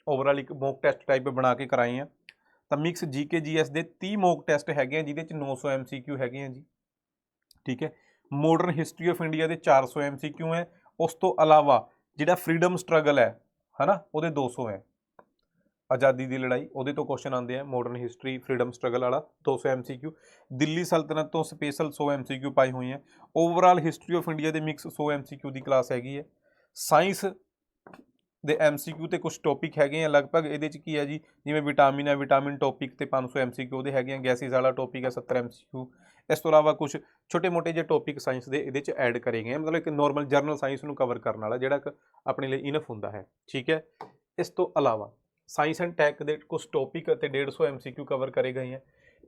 [SPEAKER 1] ਓਵਰਆਲ ਇੱਕ ਮੌਕ ਟੈਸਟ ਟਾਈਪ ਬਣਾ ਕੇ ਕਰਾਏ ਆ। ਤਾਂ ਮਿਕਸ ਜੀ ਕੇ ਜੀ ਜੀਐਸ ਦੇ 30 ਮੌਕ ਟੈਸਟ ਹੈਗੇ ਆ, ਜਿਹਦੇ ਚ 900 ਕਿਊ ਹੈਗੇ ਆ ਜੀ। ਠੀਕ ਹੈ? ਮਾਡਰਨ ਹਿਸਟਰੀ ਆਫ ਇੰਡੀਆ ਦੇ 400 ਕਿਊ ਹੈ। ਉਸ ਤੋਂ ਇਲਾਵਾ ਜਿਹੜਾ ਫਰੀडम ਸਟਰਗਲ ਹੈ, ਹਨਾ, ਉਹਦੇ 200 ਹੈ। ਆਜ਼ਾਦੀ ਦੀ ਲੜਾਈ, ਉਹਦੇ ਤੋਂ ਕੁਐਸਚਨ ਆਉਂਦੇ ਆ। ਮਾਡਰਨ ਹਿਸਟਰੀ ਫਰੀडम ਸਟਰਗਲ ਵਾਲਾ 200 ਕਿਊ ਦਿੱਲੀ ਸਲਤਨਤ ਤੋਂ ਸਪੈਸ਼ਲ 100 ਕਿਊ ਪਾਈ ਹੋਈ ਹੈ। ਓਵਰਆਲ ਹਿਸਟਰੀ ਆਫ ਇੰਡੀਆ ਦੇ ਮਿਕਸ 100 ਕਿਊ ਦੀ ਕਲਾਸ ਹੈਗੀ ਹੈ। ਸਾਇੰਸ ਦੇ ਐਮਸੀਕਿਊ ਤੇ ਕੁਝ ਟੌਪਿਕ ਹੈਗੇ ਆ, ਲਗਭਗ ਇਹਦੇ ਚ ਕੀ ਹੈ ਜੀ? ਜਿਵੇਂ ਵਿਟਾਮਿਨ ਹੈ ਵਿਟਾਮਿਨ ਟੌਪਿਕ ਤੇ 500 ਐਮਸੀਕਿਊ ਉਹਦੇ ਹੈਗੇ ਆ ਗੈਸਿਸ ਵਾਲਾ ਟੌਪਿਕ ਹੈ 70 ਐਮਸੀਕਿਊ ਇਸ ਤੋਂ ਇਲਾਵਾ ਕੁਝ ਛੋਟੇ-ਮੋਟੇ ਜਿਹੇ ਟੌਪਿਕ ਸਾਇੰਸ ਦੇ ਇਹਦੇ ਚ ਐਡ ਕਰੇ ਗਏ ਆ, ਮਤਲਬ ਇੱਕ ਨਾਰਮਲ ਜਰਨਲ ਸਾਇੰਸ ਨੂੰ ਕਵਰ ਕਰਨ ਵਾਲਾ, ਜਿਹੜਾ ਕਿ ਆਪਣੇ ਲਈ ਇਨਫ ਹੁੰਦਾ ਹੈ, ਠੀਕ ਹੈ? ਇਸ ਤੋਂ ਇਲਾਵਾ ਸਾਇੰਸ ਐਂਡ ਟੈਕ ਦੇ ਕੁਝ ਟੌਪਿਕ ਅਤੇ 150 ਐਮਸੀਕਿਊ ਕਵਰ ਕਰੇ ਗਏ ਆ।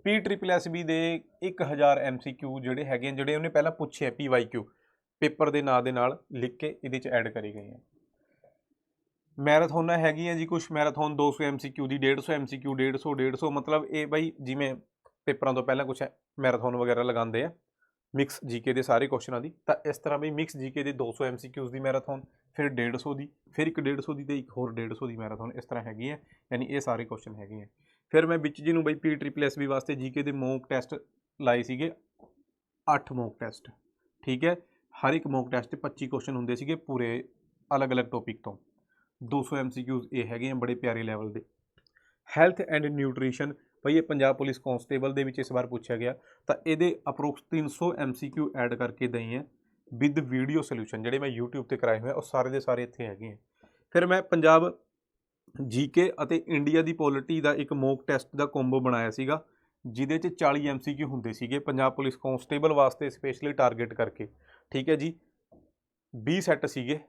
[SPEAKER 1] ਪੀ ਟ੍ਰਿਪਲ ਐਸਬੀ ਦੇ 1000 ਐਮਸੀਕਿਊ ਜਿਹੜੇ ਹੈਗੇ ਆ, ਜਿਹੜੇ ਉਹਨੇ ਪਹਿਲਾਂ ਪੁੱਛੇ ਆ ਪੀਵਾਈਕਿਊ ਪੇਪਰ ਦੇ ਨਾਂ ਦੇ ਨਾਲ ਲਿਖ ਕੇ ਇਹਦੇ ਚ ਐਡ ਕਰੇ ਗਏ ਆ। ਮੈਰਾਥੋਨਾਂ ਹੈਗੀਆਂ ਜੀ ਕੁਝ ਮੈਰਾਥਨ 200 ਐਮਸੀਕਿਊ ਦੀ 150 ਐਮਸੀਕਿਊ 150 150 ਮਤਲਬ ਇਹ ਬਈ ਜਿਵੇਂ ਪੇਪਰਾਂ ਤੋਂ ਪਹਿਲਾਂ ਕੁਝ ਮੈਰਾਥੋਨ ਵਗੈਰਾ ਲਗਾਉਂਦੇ ਆ ਮਿਕਸ ਜੀਕੇ ਦੇ ਸਾਰੇ ਕੁਐਸਚਨਾਂ ਦੀ, ਤਾਂ ਇਸ ਤਰ੍ਹਾਂ ਬਈ ਮਿਕਸ ਜੀਕੇ ਦੇ 200 ਐਮਸੀਕਿਊਜ਼ ਦੀ ਮੈਰਾਥਨ, ਫਿਰ 150 ਦੀ, ਫਿਰ ਇੱਕ 150 ਦੀ ਤੇ ਇੱਕ ਹੋਰ 150 ਦੀ ਮੈਰਾਥਨ ਇਸ ਤਰ੍ਹਾਂ ਹੈਗੀ ਹੈ ਯਾਨੀ ਇਹ ਸਾਰੇ ਕੁਐਸਚਨ ਹੈਗੇ ਆ। ਫਿਰ ਮੈਂ ਵਿੱਚ ਜੀ ਨੂੰ ਬਈ ਪੀ ਟ੍ਰਿਪਲ ਐਸਬੀ ਵਾਸਤੇ ਜੀਕੇ ਦੇ ਮੌਕ ਟੈਸਟ ਲਾਏ ਸੀਗੇ 8 ਮੌਕ ਟੈਸਟ ਠੀਕ ਹੈ? ਹਰ ਇੱਕ ਮੌਕ ਟੈਸਟ 'ਚ 25 ਕੁਐਸਚਨ ਹੁੰਦੇ ਸੀਗੇ ਪੂਰੇ ਅਲੱਗ-ਅਲੱਗ ਟੌਪਿਕ ਤੋਂ। 200 ਐਮਸੀਕਿਊਜ਼ ਇਹ ਹੈਗੇ ਆ ਬੜੇ ਪਿਆਰੇ ਲੈਵਲ ਦੇ। ਹੈਲਥ ਐਂਡ ਨਿਊਟ੍ਰੀਸ਼ਨ ਭਈ ਇਹ ਪੰਜਾਬ ਪੁਲਿਸ ਕਾਂਸਟੇਬਲ ਦੇ ਵਿੱਚ ਇਸ ਵਾਰ ਪੁੱਛਿਆ ਗਿਆ। ਤਾਂ ਇਹਦੇ ਅਪਰੋਕਸ 300 ਐਮਸੀਕਿਊ ਐਡ ਕਰਕੇ ਦਈ ਹੈ ਵਿਦ ਵੀਡੀਓ ਸੋਲੂਸ਼ਨ ਜਿਹੜੇ ਮੈਂ YouTube ਤੇ ਕਰਾਏ ਹੋਏ ਆ, ਉਹ ਸਾਰੇ ਦੇ ਸਾਰੇ ਇੱਥੇ ਹੈਗੇ ਆ। ਫਿਰ ਮੈਂ ਪੰਜਾਬ ਜੀਕੇ ਅਤੇ ਇੰਡੀਆ ਦੀ ਪੋਲਿਟੀ ਦਾ ਇੱਕ ਮੌਕ ਟੈਸਟ ਦਾ ਕੰਬੋ ਬਣਾਇਆ ਸੀਗਾ, ਜਿਹਦੇ 'ਚ 40 ਐਮਸੀਕਿਊ ਹੁੰਦੇ ਸੀਗੇ ਪੰਜਾਬ ਪੁਲਿਸ ਕਾਂਸਟੇਬਲ ਵਾਸਤੇ ਸਪੈਸ਼ਲੀ ਟਾਰਗੇਟ ਕਰਕੇ। ਠੀਕ ਹੈ ਜੀ? 20 ਸੈੱਟ ਸੀਗੇ।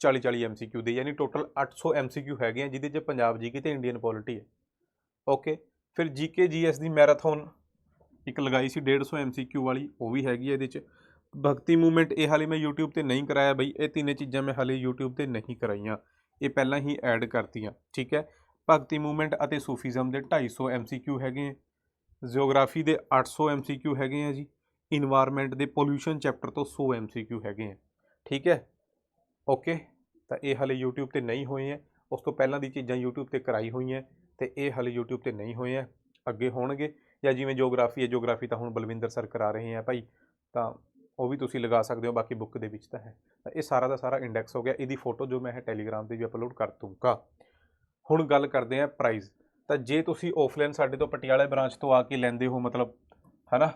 [SPEAKER 1] 40 40 ਐਮਸੀਕਿਊ ਦੇ, ਯਾਨੀ ਟੋਟਲ 800 ਐਮਸੀਕਿਊ ਹੈਗੇ ਆ, ਜਿਹਦੇ 'ਚ ਪੰਜਾਬ ਜੀਕੇ ਤੇ ਇੰਡੀਅਨ ਪੋਲਿਟੀ ਹੈ। ਓਕੇ ਫਿਰ ਜੀਕੇ ਜੀਐਸ ਦੀ ਮੈਰਾਥਨ ਇੱਕ ਲਗਾਈ ਸੀ 150 ਐਮਸੀਕਿਊ ਵਾਲੀ, ਉਹ ਵੀ ਹੈਗੀ ਹੈ ਇਹਦੇ 'ਚ। ਭਗਤੀ ਮੂਵਮੈਂਟ ਇਹ ਹਾਲੇ ਮੈਂ YouTube ਤੇ ਨਹੀਂ ਕਰਾਇਆ ਬਈ, ਇਹ ਤਿੰਨੇ ਚੀਜ਼ਾਂ ਮੈਂ ਹਾਲੇ YouTube ਤੇ ਨਹੀਂ ਕਰਾਈਆਂ। ਇਹ ਪਹਿਲਾਂ ਹੀ ਐਡ ਕਰਤੀਆਂ, ਠੀਕ ਹੈ? ਭਗਤੀ ਮੂਵਮੈਂਟ ਅਤੇ ਸੂਫੀਜ਼ਮ ਦੇ 250 ਐਮਸੀਕਿਊ ਹੈਗੇ ਆ। ਜਿਓਗ੍ਰਾਫੀ ਦੇ 800 ਐਮਸੀਕਿਊ ਹੈਗੇ ਆ ਜੀ। ਇਨਵਾਇਰਨਮੈਂਟ ਦੇ ਪੋਲੂਸ਼ਨ ਚੈਪਟਰ ਤੋਂ 100 ਐਮਸੀਕਿਊ ਹੈਗੇ ਆ। ਠੀਕ ਹੈ? ਓਕੇ, ਤਾਂ ਇਹ ਹਾਲੇ YouTube ਤੇ ਨਹੀਂ ਹੋਏ ਹੈ ਉਸ ਤੋਂ ਪਹਿਲਾਂ ਦੀ ਚੀਜ਼ਾਂ YouTube ਤੇ ਕਰਾਈ ਹੋਈਆਂ, ਤੇ ਇਹ ਹਾਲੇ YouTube ਤੇ ਨਹੀਂ ਹੋਏ ਹੈ ਅੱਗੇ ਹੋਣਗੇ, ਜਾਂ ਜਿਵੇਂ ਜਿਓਗ੍ਰਾਫੀ ਹੈ ਜਿਓਗ੍ਰਾਫੀ ਤਾਂ ਹੁਣ ਬਲਵਿੰਦਰ ਸਰ ਕਰਾ ਰਹੇ ਆ ਭਾਈ, ਤਾਂ ਉਹ ਵੀ ਤੁਸੀਂ ਲਗਾ ਸਕਦੇ ਹੋ, ਬਾਕੀ ਬੁੱਕ ਦੇ ਵਿੱਚ ਤਾਂ ਹੈ। ਤਾਂ ਇਹ ਸਾਰਾ ਦਾ ਸਾਰਾ ਇੰਡੈਕਸ ਹੋ ਗਿਆ। ਇਹਦੀ ਫੋਟੋ ਜੋ ਮੈਂ ਹੈ ਟੈਲੀਗ੍ਰਾਮ ਤੇ ਵੀ ਅਪਲੋਡ ਕਰ ਦੂੰਗਾ ਹੁਣ ਗੱਲ ਕਰਦੇ ਆ ਪ੍ਰਾਈਸ ਤਾਂ ਜੇ ਤੁਸੀਂ ਆਫਲਾਈਨ ਸਾਡੇ ਤੋਂ ਪਟਿਆਲਾ ਬ੍ਰਾਂਚ ਤੋਂ ਆ ਕੇ ਲੈਂਦੇ ਹੋ, ਮਤਲਬ, ਹਨਾ,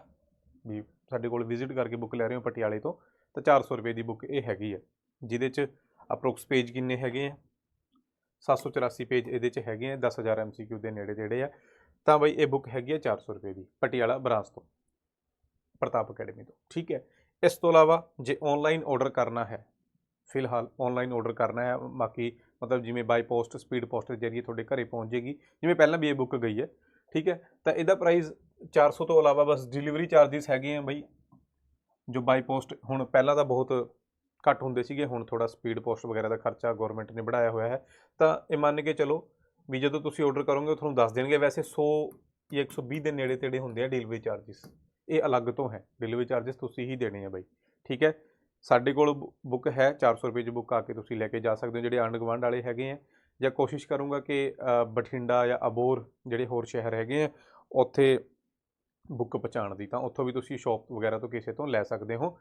[SPEAKER 1] ਵੀ ਸਾਡੇ ਕੋਲ ਵਿਜ਼ਿਟ ਕਰਕੇ ਬੁੱਕ ਲੈ ਰਹੇ ਹੋ ਪਟਿਆਲੇ ਤੋਂ, ਤਾਂ 400 ਰੁਪਏ ਦੀ ਬੁੱਕ ਇਹ ਹੈਗੀ ਹੈ ਜਿਹਦੇ ਚ ਅਪਰੋਕਸ ਪੇਜ ਕਿੰਨੇ ਹੈਗੇ ਆ? 784 ਪੇਜ ਇਹਦੇ ਚ ਹੈਗੇ ਆ 10000 ਐਮਸੀਕਿਊ ਦੇ ਨੇੜੇ ਜਿਹੜੇ ਆ। ਤਾਂ ਬਈ ਇਹ ਬੁੱਕ ਹੈਗੀ ਹੈ 400 ਰੁਪਏ ਦੀ, ਪਟਿਆਲਾ ਬ੍ਰਾਂਚ ਤੋਂ, ਪ੍ਰਤਾਪ ਅਕੈਡਮੀ ਤੋਂ, ਠੀਕ ਹੈ? ਇਸ ਤੋਂ ਇਲਾਵਾ ਜੇ ਆਨਲਾਈਨ ਆਰਡਰ ਕਰਨਾ ਹੈ, ਫਿਲਹਾਲ ਆਨਲਾਈਨ ਆਰਡਰ ਕਰਨਾ ਹੈ, ਬਾਕੀ ਮਤਲਬ ਜਿਵੇਂ ਬਾਈ ਪੋਸਟ ਸਪੀਡ ਪੋਸਟ ਦੇ ਜਰੀਏ ਤੁਹਾਡੇ ਘਰੇ ਪਹੁੰਚ ਜੇਗੀ। ਜਿਵੇਂ ਪਹਿਲਾਂ ਵੀ ਇਹ ਬੁੱਕ ਗਈ ਹੈ, ਠੀਕ ਹੈ? ਤਾਂ ਇਹਦਾ ਪ੍ਰਾਈਸ 400 ਤੋਂ ਇਲਾਵਾ ਬਸ ਡਿਲੀਵਰੀ ਚਾਰजेस ਹੈਗੇ ਆ ਬਈ, ਜੋ ਬਾਈ ਪੋਸਟ ਹੁਣ ਪਹਿਲਾਂ ਤਾਂ ਬਹੁਤ ਘੱਟ ਹੁੰਦੇ ਸੀਗੇ, ਹੁਣ ਥੋੜਾ ਸਪੀਡ ਪੋਸਟ ਵਗੈਰਾ ਦਾ ਖਰਚਾ ਗਵਰਨਮੈਂਟ ਨੇ ਵਧਾਇਆ ਹੋਇਆ ਹੈ। ਤਾਂ ਇਹ ਮੰਨ ਕੇ ਚਲੋ ਵੀ ਜਦੋਂ ਤੁਸੀਂ ਆਰਡਰ ਕਰੋਗੇ ਤੁਹਾਨੂੰ ਦੱਸ ਦੇਣਗੇ, ਵੈਸੇ 100 ਜਾਂ 120 ਦੇ ਨੇੜੇ ਤੇੜੇ ਹੁੰਦੇ ਆ ਡਿਲੀਵਰੀ ਚਾਰजेस ਇਹ ਅਲੱਗ ਤੋਂ ਹੈ। ਡਿਲੀਵਰੀ ਚਾਰजेस ਤੁਸੀਂ ਹੀ ਦੇਣੇ ਆ ਬਾਈ। ਠੀਕ ਹੈ? ਸਾਡੇ ਕੋਲ ਬੁੱਕ ਹੈ 400 ਰੁਪਏ 'ਚ ਬੁੱਕ ਆ ਕੇ ਤੁਸੀਂ ਲੈ ਕੇ ਜਾ ਸਕਦੇ ਹੋ, ਜਿਹੜੇ ਆਂਡ ਗਵਾਂਡ ਵਾਲੇ ਹੈਗੇ ਆ। ਜਾਂ ਕੋਸ਼ਿਸ਼ ਕਰੂੰਗਾ ਕਿ ਬਠਿੰਡਾ ਜਾਂ ਅਬੋਰ ਜਿਹੜੇ ਹੋਰ ਸ਼ਹਿਰ ਹੈਗੇ ਆ, ਉੱਥੇ ਬੁੱਕ ਪਹੁੰਚਾਉਣ ਦੀ। ਤਾਂ ਉੱਥੋਂ ਵੀ ਤੁਸੀਂ ਸ਼ਾਪ ਵਗੈਰਾ ਤੋਂ ਕਿਸੇ ਤੋਂ ਲੈ ਸਕਦੇ ਹੋ।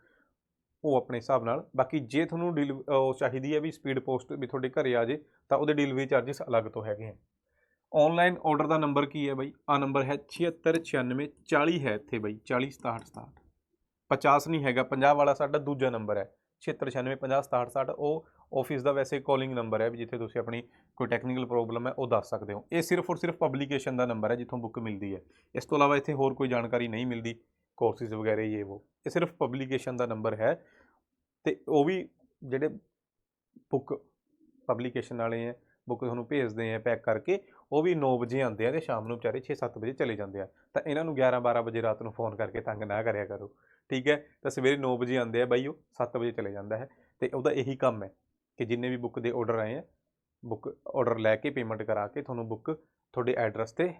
[SPEAKER 1] ਉਹ ਆਪਣੇ ਹਿਸਾਬ ਨਾਲ, ਬਾਕੀ ਜੇ ਤੁਹਾਨੂੰ ਡਿਲ ਉਹ ਚਾਹੀਦੀ ਹੈ ਵੀ ਸਪੀਡ ਪੋਸਟ ਵੀ ਤੁਹਾਡੇ ਘਰੇ ਆ ਜੇ, ਤਾਂ ਉਹਦੇ ਡਿਲੀਵਰੀ ਚਾਰजेस ਅਲੱਗ ਤੋਂ ਹੈਗੇ ਹੈ ਆਨਲਾਈਨ ਆਰਡਰ ਦਾ ਨੰਬਰ ਕੀ ਹੈ ਬਾਈ? ਆ ਨੰਬਰ ਹੈ 7696 40 ਹੈ ਇੱਥੇ ਬਾਈ 40 67 67 50 ਨਹੀਂ ਹੈਗਾ 50 ਵਾਲਾ ਸਾਡਾ ਦੂਜਾ ਨੰਬਰ ਹੈ 7696 50 67 67 ਉਹ ਆਫਿਸ ਦਾ ਵੈਸੇ ਕਾਲਿੰਗ ਨੰਬਰ ਹੈ ਵੀ ਜਿੱਥੇ ਤੁਸੀਂ ਆਪਣੀ ਕੋਈ ਟੈਕਨੀਕਲ ਪ੍ਰੋਬਲਮ ਹੈ, ਉਹ ਦੱਸ ਸਕਦੇ ਹੋ। ਇਹ ਸਿਰਫ ਔਰ ਸਿਰਫ ਪਬਲੀਕੇਸ਼ਨ ਦਾ ਨੰਬਰ ਹੈ, ਜਿੱਥੋਂ ਬੁੱਕ ਮਿਲਦੀ ਹੈ। ਇਸ ਤੋਂ ਇਲਾਵਾ ਇੱਥੇ ਹੋਰ ਕੋਈ ਜਾਣਕਾਰੀ ਨਹੀਂ ਮਿਲਦੀ। ਕੋਰਸਿਸ ਵਗੈਰਾ ਇਹ ਉਹ ਇਹ ਸਿਰਫ ਪਬਲੀਕੇਸ਼ਨ ਦਾ ਨੰਬਰ ਹੈ ਤੇ ਉਹ ਵੀ ਜਿਹੜੇ ਬੁੱਕ ਪਬਲੀਕੇਸ਼ਨ ਵਾਲੇ ਹੈ ਬੁੱਕ ਤੁਹਾਨੂੰ ਭੇਜਦੇ ਆ ਪੈਕ ਕਰਕੇ, ਉਹ ਵੀ 9 ਵਜੇ ਆਉਂਦੇ ਆ ਤੇ ਸ਼ਾਮ ਨੂੰ ਵਿਚਾਰੇ 6-7 ਵਜੇ ਚਲੇ ਜਾਂਦੇ ਆ। ਤਾਂ ਇਹਨਾਂ ਨੂੰ 11-12 ਵਜੇ ਰਾਤ ਨੂੰ ਫੋਨ ਕਰਕੇ ਤੰਗ ਨਾ ਕਰਿਆ ਕਰੋ। ਠੀਕ ਹੈ? ਤਾਂ ਸਵੇਰੇ 9 ਵਜੇ ਆਉਂਦੇ ਆ ਬਾਈ ਉਹ 7 ਵਜੇ ਚਲੇ ਜਾਂਦਾ ਹੈ ਤੇ ਉਹਦਾ ਇਹੀ ਕੰਮ ਹੈ ਕਿ ਜਿੰਨੇ ਵੀ ਬੁੱਕ ਦੇ ਆਰਡਰ ਆਏ ਆ ਬੁੱਕ ਆਰਡਰ ਲੈ ਕੇ ਪੇਮੈਂਟ ਕਰਾ ਕੇ ਤੁਹਾਨੂੰ ਬੁੱਕ ਤੁਹਾਡੇ ਐਡਰੈਸ ਤੇ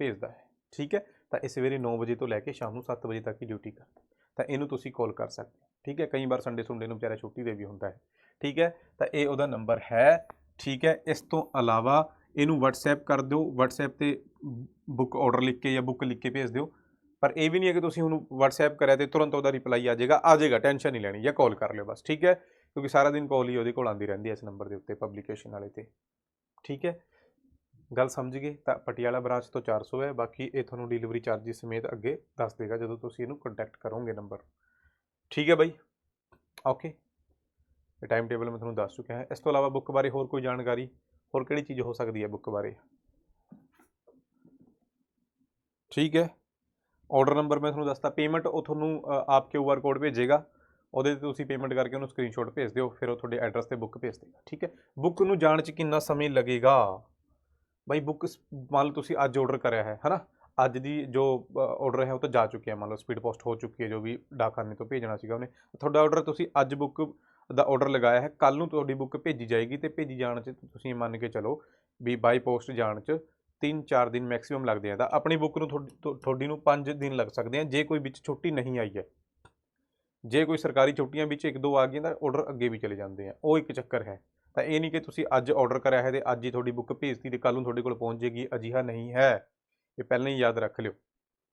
[SPEAKER 1] ਭੇਜਦਾ ਹੈ। ਠੀਕ ਹੈ? ਤਾਂ ਇਹ ਸਵੇਰੇ 9 ਵਜੇ ਤੋਂ ਲੈ ਕੇ ਸ਼ਾਮ ਨੂੰ 7 ਵਜੇ ਤੱਕ ਹੀ ਡਿਊਟੀ ਕਰਦਾ। ਤਾਂ ਇਹਨੂੰ ਤੁਸੀਂ ਕਾਲ ਕਰ ਸਕਦੇ ਹੋ। ਠੀਕ ਹੈ? ਕਈ ਵਾਰ ਸੰਡੇ ਸੁੰਡੇ ਨੂੰ ਵਿਚਾਰਾ ਛੁੱਟੀ ਦੇ ਵੀ ਹੁੰਦਾ ਹੈ। ਠੀਕ ਹੈ? ਤਾਂ ਇਹ ਉਹਦਾ ਨੰਬਰ ਹੈ। ਠੀਕ ਹੈ? ਇਸ ਤੋਂ ਇਲਾਵਾ ਇਹਨੂੰ WhatsApp ਕਰ ਦਿਓ। WhatsApp ਤੇ ਬੁੱਕ ਆਰਡਰ ਲਿਖ ਕੇ ਜਾਂ ਬੁੱਕ ਲਿਖ ਕੇ ਭੇਜ ਦਿਓ। ਪਰ ਇਹ ਵੀ ਨਹੀਂ ਹੈ ਕਿ ਤੁਸੀਂ ਉਹਨੂੰ WhatsApp ਕਰਿਆ ਤੇ ਤੁਰੰਤ ਉਹਦਾ ਰਿਪਲਾਈ ਆ ਜਾਏਗਾ। ਆ ਜਾਏਗਾ ਟੈਨਸ਼ਨ ਨਹੀਂ ਲੈਣੀ ਜਾਂ ਕਾਲ ਕਰ ਲਿਓ ਬਸ। ਠੀਕ ਹੈ? ਕਿਉਂਕਿ ਸਾਰਾ ਦਿਨ ਕਾਲ ਹੀ ਉਹਦੇ ਕੋਲ ਆਉਂਦੀ ਰਹਿੰਦੀ ਹੈ ਇਸ ਨੰਬਰ ਦੇ ਉੱਤੇ ਪਬਲੀਕੇਸ਼ਨ ਵਾਲੇ ਤੇ। ਠੀਕ ਹੈ? ਗੱਲ ਸਮਝ ਗਏ, ਤਾਂ ਪਟਿਆਲਾ ਬ੍ਰਾਂਚ ਤੋਂ 400 ਹੈ, ਬਾਕੀ ਇਹ ਤੁਹਾਨੂੰ ਡਿਲੀਵਰੀ ਚਾਰजेस ਸਮੇਤ ਅੱਗੇ ਦੱਸ ਦੇਗਾ ਜਦੋਂ ਤੁਸੀਂ ਇਹਨੂੰ ਕੰਟੈਕਟ ਕਰੋਗੇ ਨੰਬਰ ਠੀਕ ਹੈ ਬਾਈ? ਓਕੇ ਇਹ ਟਾਈਮ ਟੇਬਲ ਮੈਂ ਤੁਹਾਨੂੰ ਦੱਸ ਚੁੱਕਿਆ ਹਾਂ। ਇਸ ਤੋਂ ਇਲਾਵਾ ਬੁੱਕ ਬਾਰੇ ਹੋਰ ਕੋਈ ਜਾਣਕਾਰੀ? ਹੋਰ ਕਿਹੜੀ ਚੀਜ਼ ਹੋ ਸਕਦੀ ਹੈ ਬੁੱਕ ਬਾਰੇ? ਠੀਕ ਹੈ। ਆਰਡਰ ਨੰਬਰ ਮੈਂ ਤੁਹਾਨੂੰ ਦੱਸਤਾ। ਪੇਮੈਂਟ ਉਹ ਤੁਹਾਨੂੰ ਆਪ ਕਿਊ ਆਰ ਕੋਡ ਭੇਜੇਗਾ। ਉਹਦੇ ਤੇ ਤੁਸੀਂ ਪੇਮੈਂਟ ਕਰਕੇ ਉਹਨੂੰ ਸਕਰੀਨਸ਼ਾਟ ਭੇਜ ਦਿਓ, ਫਿਰ ਉਹ ਤੁਹਾਡੇ ਐਡਰੈਸ ਤੇ ਬੁੱਕ ਭੇਜ ਦੇਗਾ। ਠੀਕ ਹੈ। ਬੁੱਕ ਨੂੰ ਜਾਣ 'ਚ ਕਿੰਨਾ ਸਮੇਂ ਲੱਗੇਗਾ? ਬਾਈ ਬੁੱਕ ਮੰਨ ਲਓ ਤੁਸੀਂ ਅੱਜ ਆਰਡਰ ਕਰਿਆ ਹੈ, ਹਨਾ? ਅੱਜ ਦੀ ਜੋ ਆਰਡਰ ਹੈ ਉਹ ਤਾਂ ਜਾ ਚੁੱਕਿਆ ਮੰਨ ਲਓ ਸਪੀਡ ਪੋਸਟ ਹੋ ਚੁੱਕੀ ਹੈ, ਜੋ ਵੀ ਡਾਕਖਾਨੇ ਤੋਂ ਭੇਜਣਾ ਸੀਗਾ ਉਹਨੇ। ਤੁਹਾਡਾ ਆਰਡਰ ਤੁਸੀਂ ਅੱਜ ਬੁੱਕ ਦਾ ਆਰਡਰ ਲਗਾਇਆ ਹੈ ਕੱਲ ਨੂੰ ਤੁਹਾਡੀ ਬੁੱਕ ਭੇਜੀ ਜਾਏਗੀ ਤੇ ਭੇਜੀ ਜਾਣ 'ਚ ਤੁਸੀਂ ਮੰਨ ਕੇ ਚਲੋ ਵੀ ਬਾਈ ਪੋਸਟ ਜਾਣ 'ਚ 3-4 ਦਿਨ ਮੈਕਸਿਮਮ ਲੱਗਦੇ ਆ। ਤਾਂ ਆਪਣੀ ਬੁੱਕ ਨੂੰ ਤੁਹਾਡੀ ਤੁਹਾਡੀ ਨੂੰ 5 ਦਿਨ ਲੱਗ ਸਕਦੇ ਆ, ਜੇ ਕੋਈ ਵਿੱਚ ਛੁੱਟੀ ਨਹੀਂ ਆਈ ਹੈ। ਜੇ ਕੋਈ ਸਰਕਾਰੀ ਛੁੱਟੀਆਂ ਵਿੱਚ ਇੱਕ ਦੋ ਆ ਗਈਆਂ ਤਾਂ ਆਰਡਰ ਅੱਗੇ ਵੀ ਚਲੇ ਜਾਂਦੇ ਆ। ਉਹ ਇੱਕ ਚੱਕਰ ਹੈ। ਤਾਂ ਇਹ ਨਹੀਂ ਕਿ ਤੁਸੀਂ ਅੱਜ ਆਰਡਰ ਕਰਿਆ ਹੈ ਤੇ ਅੱਜ ਹੀ ਤੁਹਾਡੀ ਬੁੱਕ ਭੇਜਤੀ ਤੇ ਕੱਲ ਨੂੰ ਤੁਹਾਡੇ ਕੋਲ ਪਹੁੰਚ ਜੇਗੀ, ਅਜਿਹਾ ਨਹੀਂ ਹੈ। ਇਹ ਪਹਿਲਾਂ ਹੀ ਯਾਦ ਰੱਖ ਲਿਓ।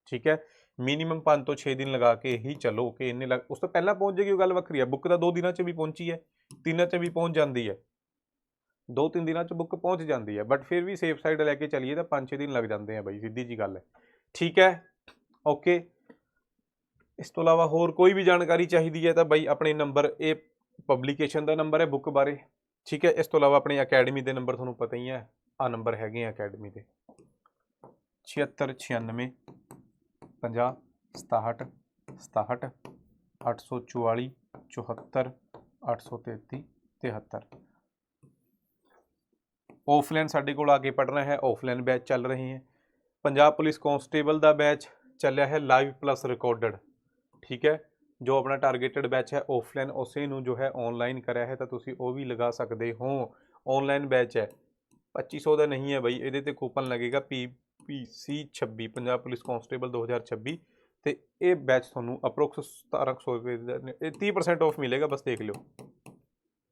[SPEAKER 1] ਠੀਕ ਹੈ? ਮਿਨੀਮਮ 5 ਤੋਂ 6 ਦਿਨ ਲਗਾ ਕੇ ਹੀ ਚੱਲੋ ਕਿ ਇੰਨੇ ਲੱਗ, ਉਸ ਤੋਂ ਪਹਿਲਾਂ ਪਹੁੰਚ ਜਾਏਗੀ ਉਹ ਗੱਲ ਵੱਖਰੀ ਹੈ। ਬੁੱਕ ਤਾਂ 2 ਦਿਨਾਂ 'ਚ ਵੀ ਪਹੁੰਚੀ ਹੈ, ਤਿੰਨਾਂ 'ਚ ਵੀ ਪਹੁੰਚ ਜਾਂਦੀ ਹੈ। ਦੋ ਤਿੰਨ ਦਿਨਾਂ 'ਚ ਬੁੱਕ ਪਹੁੰਚ ਜਾਂਦੀ ਹੈ ਬਟ ਫਿਰ ਵੀ ਸੇਫ ਸਾਈਡ ਲੈ ਕੇ ਚੱਲੀਏ ਤਾਂ 5-6 ਦਿਨ ਲੱਗ ਜਾਂਦੇ ਆ ਬਾਈ, ਸਿੱਧੀ ਜੀ ਗੱਲ ਹੈ। ਠੀਕ ਹੈ? ਓਕੇ ਇਸ ਤੋਂ ਇਲਾਵਾ ਹੋਰ ਕੋਈ ਵੀ ਜਾਣਕਾਰੀ ਚਾਹੀਦੀ ਹੈ ਤਾਂ ਬਾਈ ਆਪਣੇ ਨੰਬਰ ਇਹ ਪਬਲੀਕੇਸ਼ਨ ਦਾ ਨੰਬਰ ਹੈ ਬੁੱਕ ਬਾਰੇ। ਠੀਕ ਹੈ, ਇਸ ਤੋਂ ਇਲਾਵਾ ਆਪਣੀ ਅਕੈਡਮੀ ਦੇ ਨੰਬਰ ਤੁਹਾਨੂੰ ਪਤਾ ਹੀ ਹੈ ਆ ਨੰਬਰ ਹੈਗੇ ਆ ਅਕੈਡਮੀ ਦੇ। 76 96 50 67 67 844 74 833 73 ਆਫਲਾਈਨ ਸਾਡੇ ਕੋਲ ਆ ਕੇ ਪੜ੍ਹਨਾ ਹੈ ਆਫਲਾਈਨ ਬੈਚ ਚੱਲ ਰਹੇ ਹੈ। ਪੰਜਾਬ ਪੁਲਿਸ ਕਾਂਸਟੇਬਲ ਦਾ ਬੈਚ ਚੱਲਿਆ ਹੈ ਲਾਈਵ ਪਲੱਸ ਰਿਕਾਰਡਡ ਠੀਕ ਹੈ ਜੋ ਆਪਣਾ ਟਾਰਗੇਟਡ ਬੈਚ ਹੈ ਆਫਲਾਈਨ ਉਸੇ ਨੂੰ ਜੋ ਹੈ ਆਨਲਾਈਨ ਕਰਿਆ ਹੈ, ਤਾਂ ਤੁਸੀਂ ਉਹ ਵੀ ਲਗਾ ਸਕਦੇ ਹੋ। ਆਨਲਾਈਨ ਬੈਚ ਹੈ। 2500 ਦਾ ਨਹੀਂ ਹੈ ਬਈ, ਇਹਦੇ ਤੇ ਕੂਪਨ ਲੱਗੇਗਾ P P C 26 Punjab police constable 2026 ਤੇ ਇਹ ਬੈਚ ਤੁਹਾਨੂੰ ਅਪਰੋਕਸ 1700 ਰੁਪਏ ਦਾ ਇਹ 30% ਆਫ ਮਿਲੇਗਾ, ਬਸ ਦੇਖ ਲਿਓ।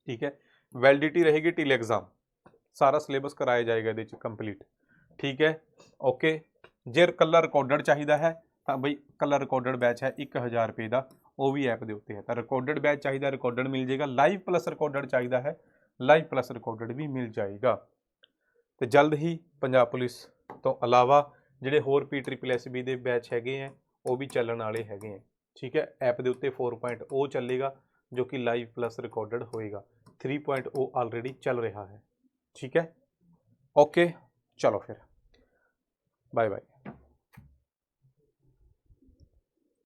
[SPEAKER 1] ਠੀਕ ਹੈ? ਵੈਲਿਡਿਟੀ ਰਹੇਗੀ ਟਿਲ ਐਗਜ਼ਾਮ ਸਾਰਾ ਸਿਲੇਬਸ ਕਰਾਇਆ ਜਾਏਗਾ ਇਹਦੇ ਚ ਕੰਪਲੀਟ ਠੀਕ ਹੈ? ਓਕੇ ਜੇ ਕੱਲਾ ਰਿਕਾਰਡਡ ਚਾਹੀਦਾ ਹੈ, ਤਾਂ ਬਈ ਕੱਲਾ ਰਿਕਾਰਡਡ ਬੈਚ ਹੈ 1000 ਰੁਪਏ ਦਾ। ਉਹ ਵੀ ਐਪ ਦੇ ਉੱਤੇ ਹੈ। ਤਾਂ ਰਿਕਾਰਡਡ ਬੈਚ ਚਾਹੀਦਾ ਰਿਕਾਰਡਡ ਮਿਲ ਜਾਏਗਾ। ਲਾਈਵ ਪਲੱਸ ਰਿਕਾਰਡਡ ਚਾਹੀਦਾ ਹੈ। ਲਾਈਵ ਪਲੱਸ ਰਿਕਾਰਡਡ ਵੀ ਮਿਲ ਜਾਏਗਾ। ਤੇ ਜਲਦ ਹੀ ਪੰਜਾਬ ਪੁਲਿਸ ਤੋਂ ਇਲਾਵਾ ਜਿਹੜੇ ਹੋਰ ਪੀ ਟ੍ਰਿਪਲ ਐਸ ਬੀ ਦੇ ਬੈਚ ਹੈਗੇ ਆ ਉਹ ਵੀ ਚੱਲਣ ਵਾਲੇ ਹੈਗੇ ਆ ਠੀਕ ਹੈ? ਐਪ ਦੇ ਉੱਤੇ 4.0 ਚੱਲੇਗਾ, ਜੋ ਕਿ ਲਾਈਵ ਪਲੱਸ ਰਿਕਾਰਡਡ ਹੋਏਗਾ। 3.0 ਆਲਰੇਡੀ ਚੱਲ ਰਿਹਾ ਹੈ। ਠੀਕ ਹੈ? ਓਕੇ ਚਲੋ ਫਿਰ। Bye bye